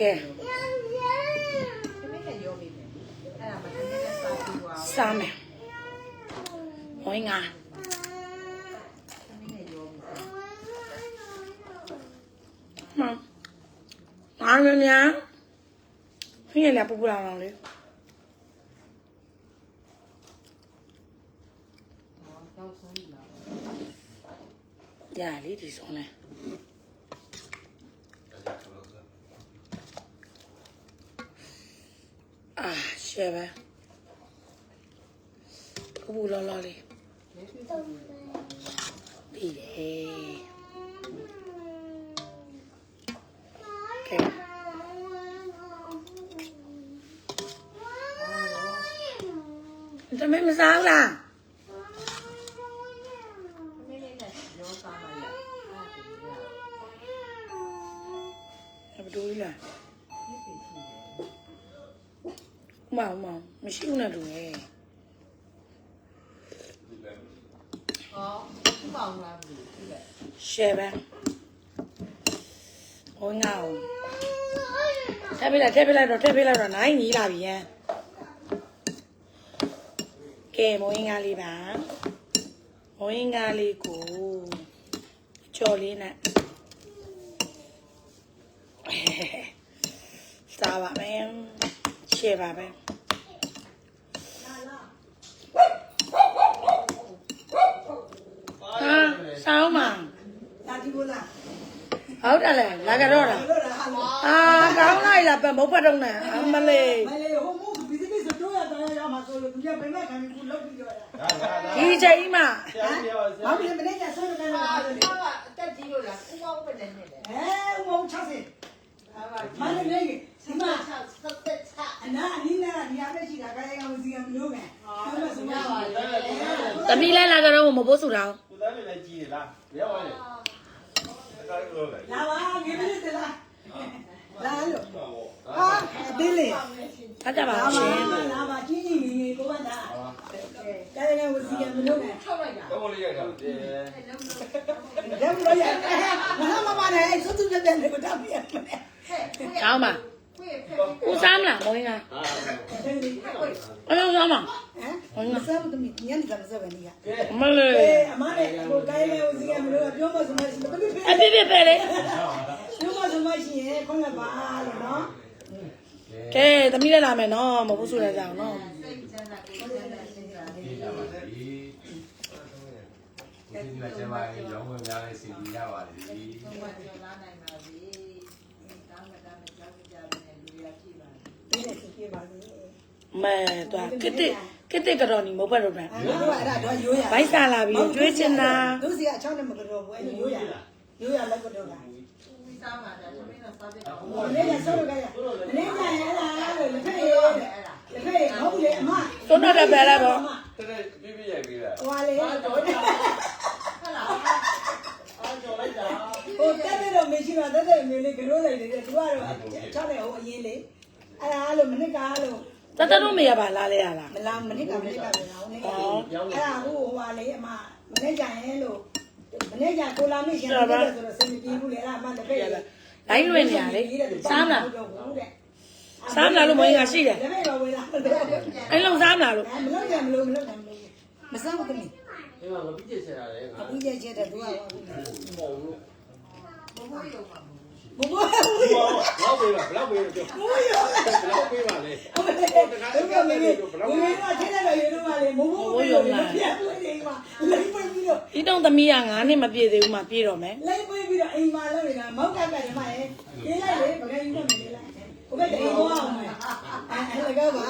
ကဲသမီးနဲ့ရောပြီးမယ်အဲ့ဒါမှသမီးနဲ့စားပြီးသွားအောင်စားမယ်ဝင်းငါသမီးနဲ့ရောပြီးစားမငါမများဖင်းရလာပူပူလာအောင်လေတော့ဆုံးပြီလားရလေဒီဆုံးလဲအာ ရှယ်ပဲပူပူလောလောလေးပြီးတယ်ကဲတမင်မစားဘူးလား သမီးလေးနဲ့ရောစားပါရအဲ့ဒါကိုရ ဘယ်လိုလဲ ဒီပြည့်ရှိတယ် ဥမဥမမရှိဘူးနဲ့တူရဲ့ ဟောသူ့ပေါင်းလားဘူးဒီလေ ရှယ်ပဲ ဟိုငါ့ကိုထပ်ပြလိုက်ထပ်ပြလိုက်တော့ထပ်ပြလိုက်တော့နိုင်ညီလာပြီယံကဲမိုးငါလေးပါမိုးငါလေးကိုကြော်လေးနဲ့စားပါမယ်ရှယ်ပါပဲဟာဆောင်းမ လာဒီကိုလာ ဟုတ်တယ်လေလာကြတော့လားလို့လားဟာလို့အာကောင်းလိုက်လားပမုတ်ဖတ်တော့နဲ့အမလေးမလေးဟိုမို့ဘီဇီနစ်ဆိုတော့ရတော့ရမှာဆိုလို့သူကဘယ်မှာခံပြီးလောက်ပြီးတော့ရဒီချိန်မှာဘာဖြစ်မလဲကြဆွဲနေတယ်ဟာလားဒီကအတက်ကြီးလို့လားဥပဥပနဲ့နဲ့လေအဲဝုံ60ဟာပါမလေးလေးဒီမှာချက်သက်သက်ချအနာအနည်းနဲ့နေရာပဲရှိတာခါရအောင်စီကမလို့ကန်ဟုတ်ပါစမပါသမီးလဲလာကြတော့မပိုးစုတော့ကိုသားလေးလည်းကြီးနေလားဘယ်ရောက်လဲဒါက လို့လေလာပါငယ်မလေးတလားလာလို့ဟာဒီလေဖတ်ကြပါဦးရှင်လာပါကြီးကြီးငယ်ကိုကတာခါရအောင်စီကမလို့ကန်ထောက်လိုက်တာတော့လေးရိုက်တာတယ်ဒါမလို့ရမမမနဲ့စွတ်စွတ်ပြတဲ့ကိုတာပြရမယ်ဟဲ့ကောင်းပါခွေးဖက် ဦးစားမလားမိုးငါဟာအလုံးစားမဟမ်မစားဘူးတမီညနေကမစားဘဲနေရကဲမလေးအေးအမနဲ့ကိုကိုင်းလေးဦးစီကမလို့ပြောမစမရှိဘူးတမီအပြစ်ပြစ်ပဲလေပြောမစမရှိရင်ခွင့်ရပါလို့နော်ကဲသမီးလဲလာမယ်နော်မပိုးစုလဲကြအောင်နော်စိတ်ချမ်းသာကိုယ်ချမ်းသာစိတ်ချမ်းသာဒီရပါတယ်ဒီဒီကကျမကြီးရောင်းဝင်များလေးစီပြီးရပါတယ်ဒီဘုရားကျော်လာနိုင်ပါစေတောင်းမတောင်းမကြောက်ကြပါနဲ့လူရရှိ ပါစေဒီနဲ့စီပြေပါစေမဲတော့ကတိကတိကတော့နီမဟုတ်တော့တယ်အဲ့တော့အဲ့ဒါတော့ရိုးရဘိုက်စားလာပြီးကျွေးချင်တာသူစီကအချောင်းနဲ့မကြောဘူးအဲ့လိုရိုးရရိုးရလက်ကတော့တာဝီစားမှာဒါသမီးတော့စားပြတော့မနေ့ကဆောက်ရကြရမနေ့ကရလာလို့လက်ဖက်ရအဲ့ဒါလက်ဖက်ဟုတ်လေအမသွန်းတော့ပဲလားပေါ့တဲ့ပြပြရိုက်ပြီးလားဟွာလေဟာတော့ဟာလားအားကြော်လိုက်တာဟိုတက်တဲ့တော့မရှိတော့တက်တဲ့မျိုးလေးကြောလိုက်တယ်သူကတော့ချောင်းနဲ့ဟိုအရင်လေ အဲ့ဒါလို့မနစ်ကလို့တတတို့မေရပါလားလဲရလားမလားမနစ်ကမနစ်ကလည်းအောင်နေအဲ့ဒါဟိုဟွာလေအမမနေ့ကျရင်လို့မနေ့ကျကိုလာမရှိရင်ဆိုတော့စင်ပြေဘူးလေအဲ့ဒါအမလက်ဖက်ရလိုင်းလွင်နေရလေစားမလားစားမလားလို့မင်းကရှိတယ်လက်ဖက်တော့ဝေးလာအဲ့လုံးစားမလားလို့မလုပ်ကြမလို့မလုပ်ကြမလို့မစားဘူးခင်ဒီမှာမပြည့်ချင်တာလေငါအခုကျကျတဲ့သူကပေါ့ဘူးဘ ဘရုံမှာဘဘဘောလောက်ပေးပါဘလောက်ပေးတော့ဘဘရောဘလောက်ပေးပါလေဟုတ်တယ်ဘယ်လိုလဲဘယ်လိုလဲထည့်တယ်လို့ရတော့လေမမိုးမိုးရောပြန်ပွေးနေမှာလိုက်ပွေးပြီးတော့ဒီတော့သမီးက9နှစ်မပြည့်သေးဘူးမှပြည့်တော့မယ်လိုက်ပွေးပြီးတော့အိမ်မှာလုပ်နေတာမောက်ကကတည်းကရဲ့ရေးလိုက်လေပကံယူတော့မလေးလိုက်ဘုဘတိမ်ဘောအောင်မယ်အဲလကပါ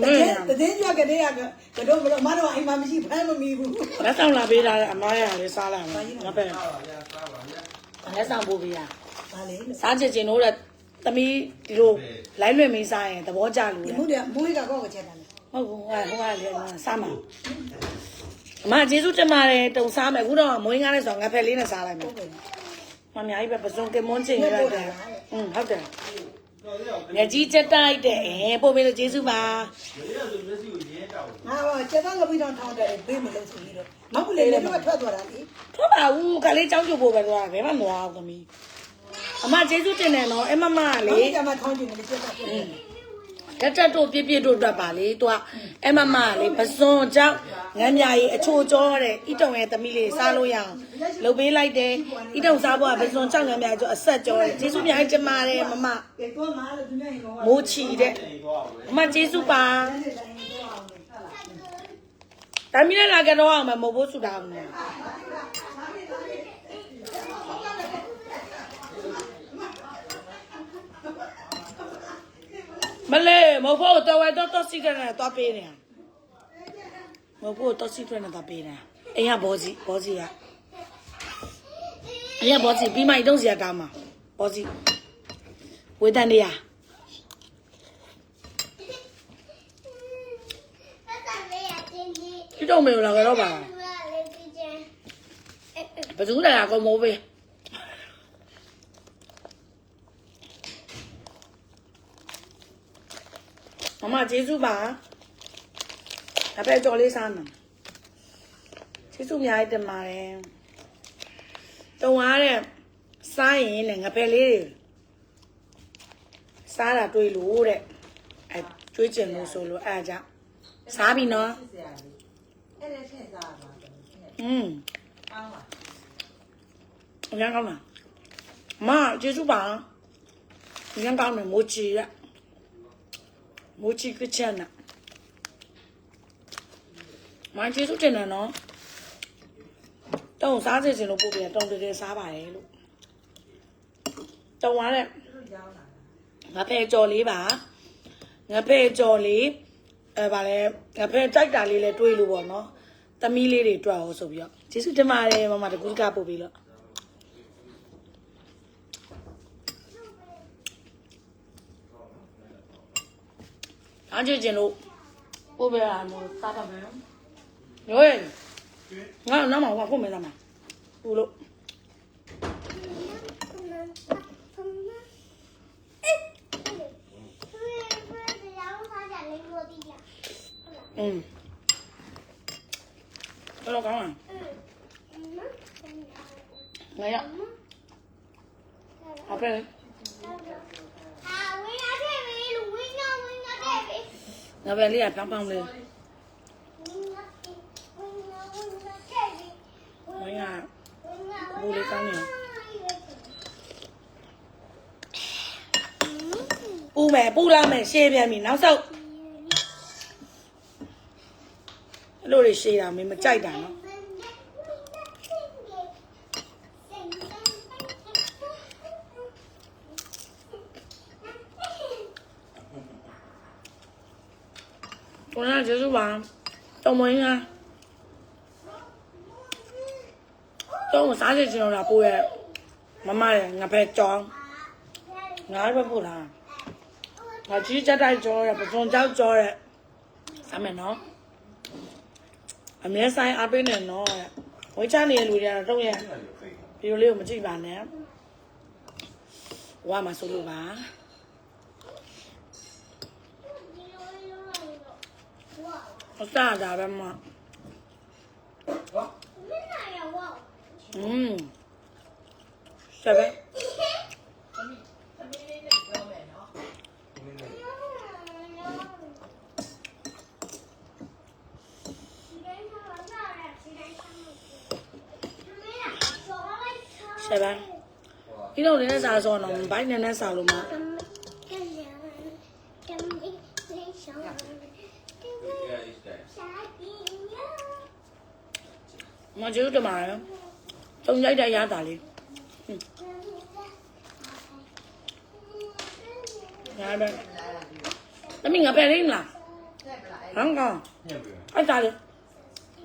မတင်းည်းတည်းကြကတည်းကကတော့မလို့မတော့အိမ်မှာမရှိဖမ်းမမီဘူးလက်ဆောင်လာပေးတာအမားရလေးစားလိုက်မယ်ငါပဲလက်ဆောင်ပို့ပေးရဗာလေစားချင်ချင်တို့ကသမီးဒီလိုလိုင်းလွင်မင်းစားရင်သဘောကျလို့ဒီလေမှုတွေမိုးလေးကတော့ချက်တယ်ဟုတ်ဘူးဟိုဟိုကလေစားမှာအမကျေးဇူးတင်ပါတယ်တုံစားမယ်အခုတော့မွေးငါးနဲ့ဆိုငါဖက်လေးနဲ့စားလိုက်မယ်ဟုတ်တယ်မမကြီးပဲပစုံကမွန်းချင်ရတယ်อืมဟုတ်တယ် ငါကြီးချက်တိုက်တယ်အဲပို့ပေးလို့ကျေးဇူးပါဒီကဆိုမျက်စိကိုရင်းတောက်ငါတော့ချက်တော့ပြီးတော့ထောင်းတယ်ဘေးမလို့ဆိုပြီးတော့မဟုတ်ဘူးလေလည်းတော့ထွက်သွားတာလေထွက်ပါဦးကလေးចောင်းကြို့ပို့ပဲတော့ဘယ်မှမသွားဘူးသမီးအမကျေးဇူးတင်တယ်နော်အမမကလေလေကမှထောင်းကျင်တယ်ပြတ်တာပြ တ်တယ်တက်တက်တို့ပြည့်ပြည့်တို့အတွက်ပါလေသူကအမမကလေပစွန်ကြောင့်ငမ်းမြာကြီးအချိုကြောတဲ့ဣတုံရဲ့သမီးလေးစားလို့ရအောင်လုပ်ပေးလိုက်တယ်ဣတုံစားဖို့ကပစွန်ကြောင့်ငမ်းမြာကြောအဆက်ကြောတယ်ကျေးဇူးများကြီးတင်ပါတယ်မမကဲတော့မားလို့သူများရင်တော့မိုးချီတဲ့အမကျေးဇူးပါဒါမီးလည်းလာကြတော့အောင်မမဟုတ်ဘူးဆူတာအောင် မလေးမဟုတ်ဘူးတော့ဝဲတော့တော့စီကနဲ့တော့ပေးနေမဟုတ်ဘူးတော့စီကနဲ့တော့ပေးနေအိမ်ကဘောစီဘောစီကအိမ်ကဘောစီပြီးမှတုံးစီကကောင်းမှာဘောစီဝေတန်နေရဒီတော့မေလာကတော့ပါဘယ်သူလဲကောမိုးပဲ မမကျေးဇူးပါအဖေကြော်လေးစားမယ်ကျေးဇူးအများကြီးတင်ပါတယ်တုံသွားတဲ့စားရင်လည်းငပယ်လေးတွေစားတာတွေ့လို့တဲ့အဲကျွေးကျင်လို့ဆိုလို့အဲအကြောင့်စားပြီနော်ဆရာလေးအဲ့ဒါထည့်စားပါတော့อืมကောင်းပါအရင်ကောင်းလားမကျေးဇူးပါအရင်ကောင်းတယ်မိုးချီရ မိုးချီကချန်နာမကျေးဇူးတင်တယ်နော်တောင်းစားစေချင်လို့ပို့ပြတောင်းတကယ်စားပါတယ်လို့တောင်းသွားတဲ့သူတို့ကြောင်းလာငါဖဲကြော်လေးပါငါဖဲကြော်လေးအဲဗာလဲငါဖဲကြိုက်တာလေးလဲတွေးလို့ပေါ့နော်သမီးလေးတွေတွေ့အောင်ဆိုပြီးတော့ကျေးဇူးတင်ပါတယ်မမတကူတကပို့ပြီးလို့ အားကြည့်ကျင်လို့ပို့ပေးရမို့စားပါမယ်ရောရဲ့ငါနောက်မှာဟောဖို့မယ်သားမှာပူလို့อืมဘယ်လိုကောင်းလဲငါရအ ဖေငါပဲလေးကပေါင်းပေါင်းလေးဝင်းကဘူလေးကောင်းနေပူမယ်ပူလာမယ်ရှေးပြန်ပြီနောက်ဆုံးအဲ့လိုတွေရှေးတာမင်းမကြိုက်တာနော် ကိုနာကျေးဇူးပါတော်မင်းကတော့စားချင်ချင်တော့ပို့ရဲ့မမရဲ့ငါပဲကြောင်းငါပဲပို့လားငါကြီးချက်တိုက်ကြောရဲ့ပစုံကြောက်ကြောရဲ့စားမယ်နော်အမြဲဆိုင်အပေးနေနော်ဝိချနေလူတွေကတော့ရဲ့ဗီဒီယိုလေးကိုမကြည့်ပါနဲ့ဝါမဆိုလို့ပါ အစားတာပဲမอืมဆက်ပဲသမီးလေးနဲ့ပြောမယ်နော်ဆက်ပဲ ဒီတော့လည်းစားစောတော့ဘိုင်းနဲ့နဲ့စားလို့မမကျူးတမာရတုံရိုက်တဲ့ရတာလေးညာပဲတမင်ငါပဲရင်းလားဆက်ပလားအဲ့ဟမ်ကောင်ညက်ပြီအဲ့ဒါလေ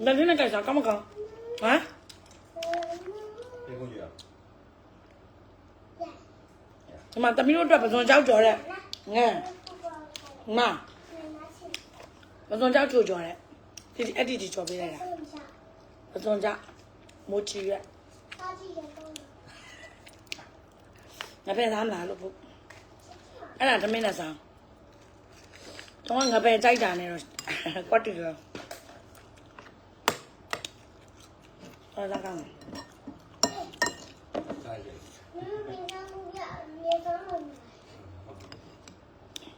ဒါလေးနဲ့ကြိုက်စားကောင်းမကောင်းဟမ်ပြေကုန်ကြရဒီမှာတမီးတို့အတွက်ပစုံကြောက်ကြော်တဲ့ငဲမပစုံကြောက်ကြော်ကြော်တဲ့ဒီအဲ့ဒီဒီကြော်ပေးလိုက်တာ 不增加莫急于那别他们来了不俺俩都没那啥。等会俺俩在家里头我这个。他说干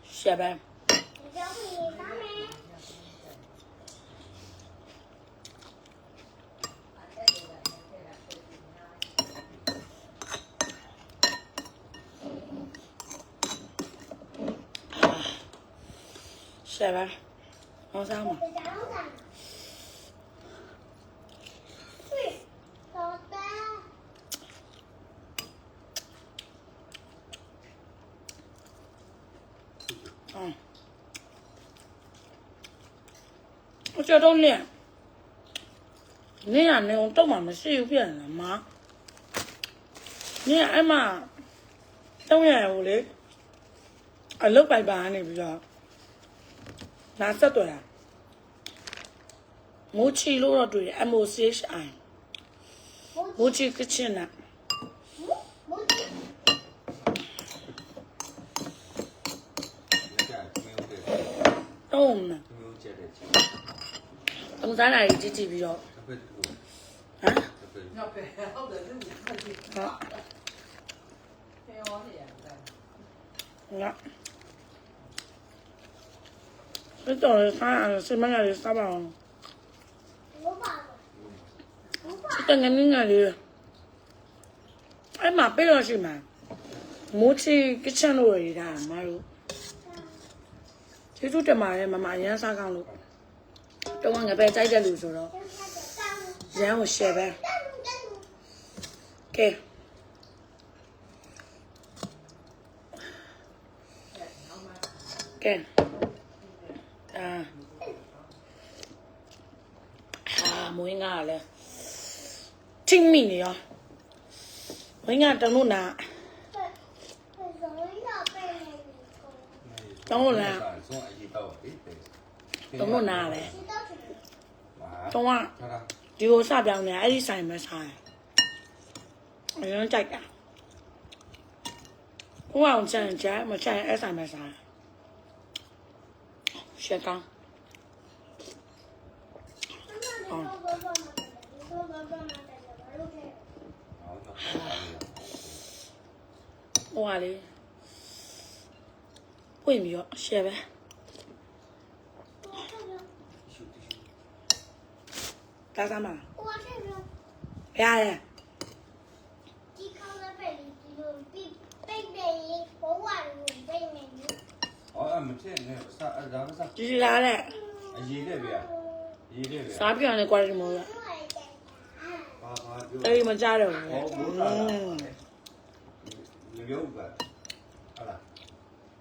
下班。Sẽ ba Nó sao mà Ừ. Ôi trời đâu nè Nè nè ông tóc mà mà siêu biển là má Nè em mà Tóc nhà hồ lấy အလုတ်ပိုက်ပါကနေပြီးတော့ လာဆက်သွယ်တာမိုးချီလို့တော့တွေ့တယ် MOCHI မိုးချီကချင်နာတုံးနာတုံးစားတာကြီးကြည့်ကြည့်ပြီးတော့ဟမ်ဟုတ်တယ်ဟုတ်တယ်ဟုတ်တယ် 那。这找的啥？什么样的啥吧？这个你那里，哎妈，背上去嘛，没去给钱路而已的，妈哟。这就这嘛的，妈妈人啥讲路，等我那边在这路上了，然后写呗，给。给。 啊。啊，မွေးငါလည်းချင်းမိနေရောမွေးငါတလို့နာတော့လားဆုံးအရေးတော့ဒီတဲ့တော့လို့နာလေဟာတော့ကဟာဒီကိုစပြောင်းနေအဲ့ဒီဆိုင်မဆိုင်အရင်ကြိုက်တာကိုအောင်ချန်ချာမချန်အဲ့ဆိုင်မဆိုင် ရှက်ကောင်ဟိုကလေပွင့်ပြီးတော့ရှယ်ပဲဒါစားမလားဘယ်ရလဲအော် အမထင်းနဲ့စားအဒါမစားဒီလာတဲ့အရေးတဲ့ဗျာရေးတဲ့ဗျာစားပြန်လေကွာဒီမောရဘာဘာပြောအဲ့ဒီမကြတော့ဘူးဟောဘူးလားလေပြောပါဟာလား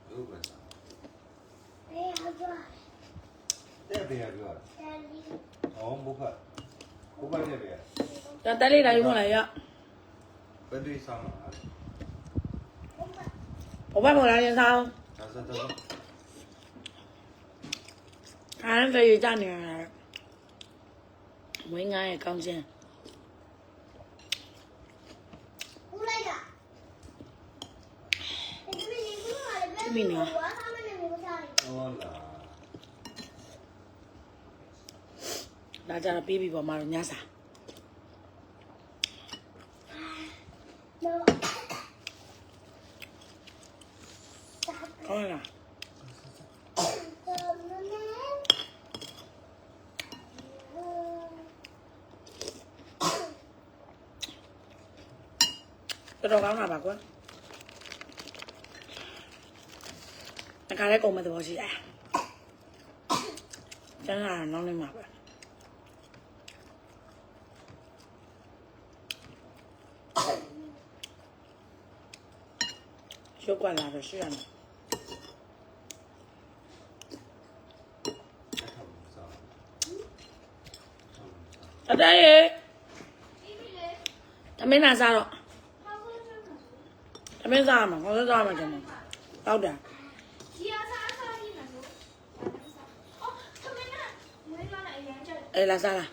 ပြောပါတဲ့ဗျာပြောဟောဘုခဘုခတဲ့ဗျာဒါတက်လေးတိုင်းမလားရဘယ်တွေ့ဆောင်မှာဘဘမလာရင်စားဒါ စားတော့ခိုင်းတဲ့ကြနေရတယ်ဝင်းငါရဲ့ကောင်းချင်းမိနော်ဟောလားဒါကြတော့ပြီးပြီပေါ့မတော်ညစားဟုတ်လား တော်တော်ကောင်းတာပါကွာတခါလဲကုန်မဲ့သဘောရှိတယ်ကျန်တာနောက်နေမှာပဲရုပ်ကလာတော့ရှိရမယ်အတဲရေသမင်းနာစားတော့ သမင်းစားမှာခေါင်းစားမှာကျွန်တော်တောက်တာအေးလာစားလား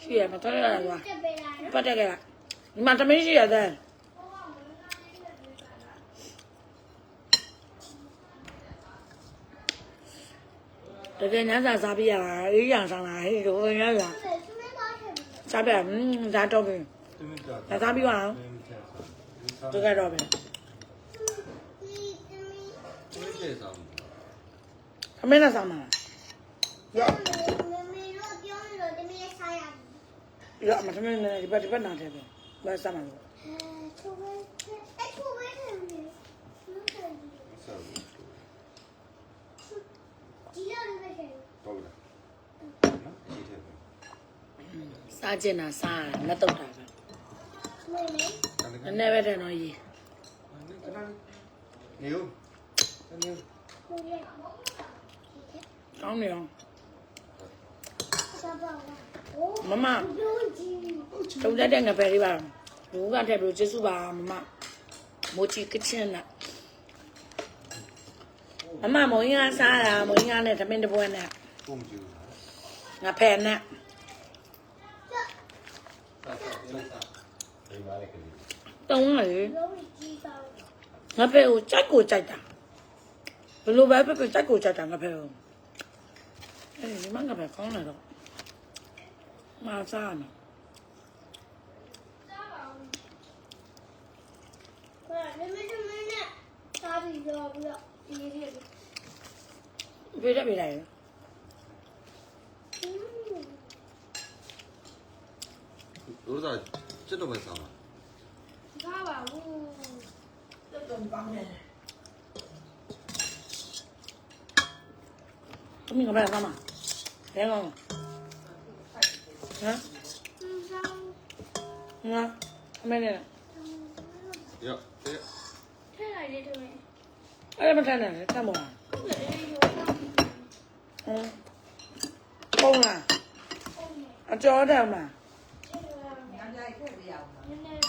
ရှိရမတော်ရလားကွာပတ်တက်ကလားဒီမှာသမင်းရှိရတဲ့ တကယ်ညစာစားပြရတာအေးရဆောင်တာဟဲ့တို့ညစာစားပြဟင်းစားတော့ပြီစားပြီးပါတော့တကယ်တော့ပြီအမေနဲ့စားမှာရောရောမထမင်းနဲ့ဒီဘက်ဒီဘက်နာတယ်ပဲဘယ်စားမှာလဲ စားကျင်တာစားတာလက်တော့တာပဲနည်းနည်းပဲတဲ့တော့ရေနေဦးနေဦးကောင်းနေအောင်မမတုံးတဲ့ငပယ်လေးပါဘူးကတဲ့ဘလို့ကျေးဇူးပါမမမိုချီကချင်းနာမမမုံရင်းစားတာမုံရင်းနဲ့သမင်းတပွဲနဲ့ငါဖယ်နဲ့ တောင်းရလေငါဖဲကိုကြိုက်ကိုကြိုက်တာဘလို့ပဲဖဲကိုကြိုက်ကိုကြိုက်တာငါဖဲကိုအဲ့ဒီမှာငါဖဲကောင်းလာတော့မစားနော်မင်းမင်းနဲ့စားပြီးတော့ပြီးတော့ဒီလိုပြေးရပြေးလိုက် 여기다 찔러봐 싸 가봐고. 뜬 방에. không mình có bài không à thế không hả nha hôm nay này dạ thế thế này đi thôi ấy bên trên này sao mùa ừ bông à ăn cho ở đâu mà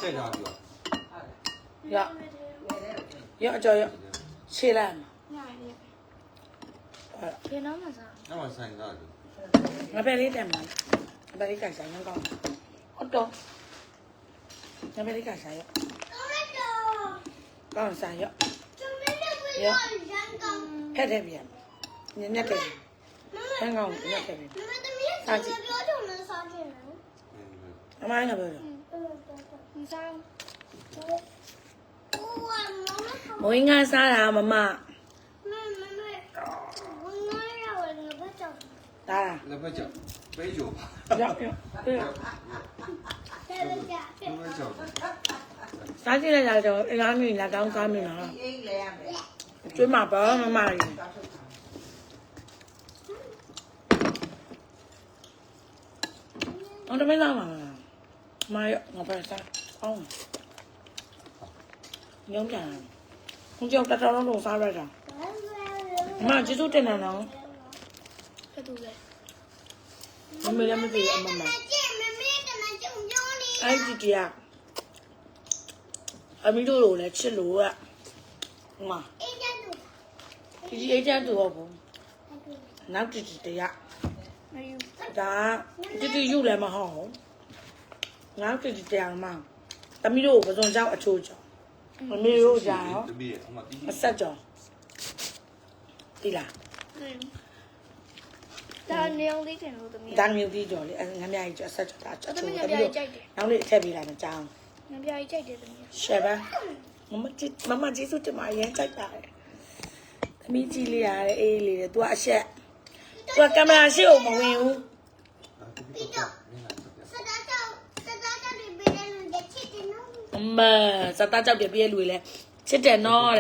ဆက်ထားပြီးတော့ရရအကြော်ရခြေလိုက်မှာအဲ့ခေနောက်မှာစားနောက်မှဆိုင်သားလို့ငါပဲလေးတန်မှာငါပဲလေးကန်ဆိုင်ငန်းကောင်းဟုတ်တော့ငါပဲလေးကန်ဆိုင်ရကောင်းဆိုင်ရရဖက်တယ်ပြန်ညက်ညက်တယ်ငန်းကောင်းညက်တယ်ပြန်စားကြည့်အမိုင်းကပြောတော့ မိုးငါစားတာမမတာလက်ပတ်ကြောက်ပဲကြောပါရောက်ရောက်လက်ကြောက်စားကြည့်လိုက်တော့အင်္ဂါနေ့လာတောင်းစားမိမှာအိတ်လဲရမယ်ကျွေးမှာပါမမကြီးအောင်တမင်းလာမှာလား မရငါပဲစားအောင်ညုံးပြန်ခုကြောက်တတော်လုံးလုံးစားရတာမကျေးဇူးတင်တယ်နော်မမေလည်းမသိအမမအဲ့ဒီတရားအမီတို့လိုလည်းချစ်လို့อ่ะဟိုမှာဒီဒီအေးချမ်းသူဟုတ်ဘူးနောက်တီတီတရားဒါတီတီယူလည်းမဟုတ်ဘူး ငါတို့ကြည်တရားမှသမီးတို့ပစုံကြောင်အချိုးကြောင်မမေတို့ကြောင်တမီးရဲ့အမတီးမဆက်ကြောင်ဒီလားဒါနေအောင်လေးတင်လို့သမီးဒါမျိုးပြီးကြော်လေငါများကြီးကြော်ဆက်ကြော်ဒါချိုးချိုးတမီးတို့နောက်နေ့အထက်ပေးလာမကြောင်ငါပြားကြီးကြိုက်တယ်သမီးရှယ်ပါမမကြီးမမကြီးစုတင်မရမ်းကြိုက်တာလေသမီးကြီးလေးရတယ်အေးလေးတယ် तू ကအရှက် तू ကင်မရာရှေ့ကိုမဝင်ဘူး အမစတားကြောက်ပြပြဲလူလေချစ်တယ်နော်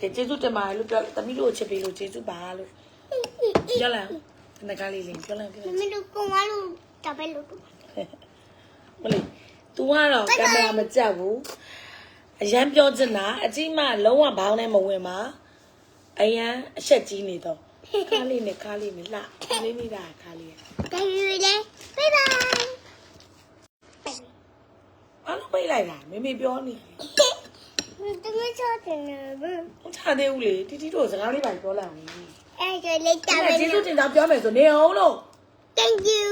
တဲ့ကျေးဇူးတင်ပါတယ်လို့ပြောသမီးတို့ချစ်ပေးလို့ကျေးဇူးပါလို့ပြောလိုက်ငါကလေးလေးပြောလိုက်ပြောလိုက်မလေး तू ကတော့ကင်မရာမကြက်ဘူးအရန်ပြောချင်တာအကြီးမလုံးဝဘောင်းနဲ့မဝင်ပါအရန်အဆက်ကြီးနေတော့ခါလေးနဲ့ခါလေးနဲ့လှခါလေးနေတာခါလေး အားလုံးပိတ်လိုက်တာမေမေပြောနေချာသေးဘူးလေတီတီတို့စကားလေးပါပြောလိုက်အောင်အဲ့ဒါလေးကျေးဇူးတင်တာပြောမယ်ဆိုနေအောင်လို့ Thank you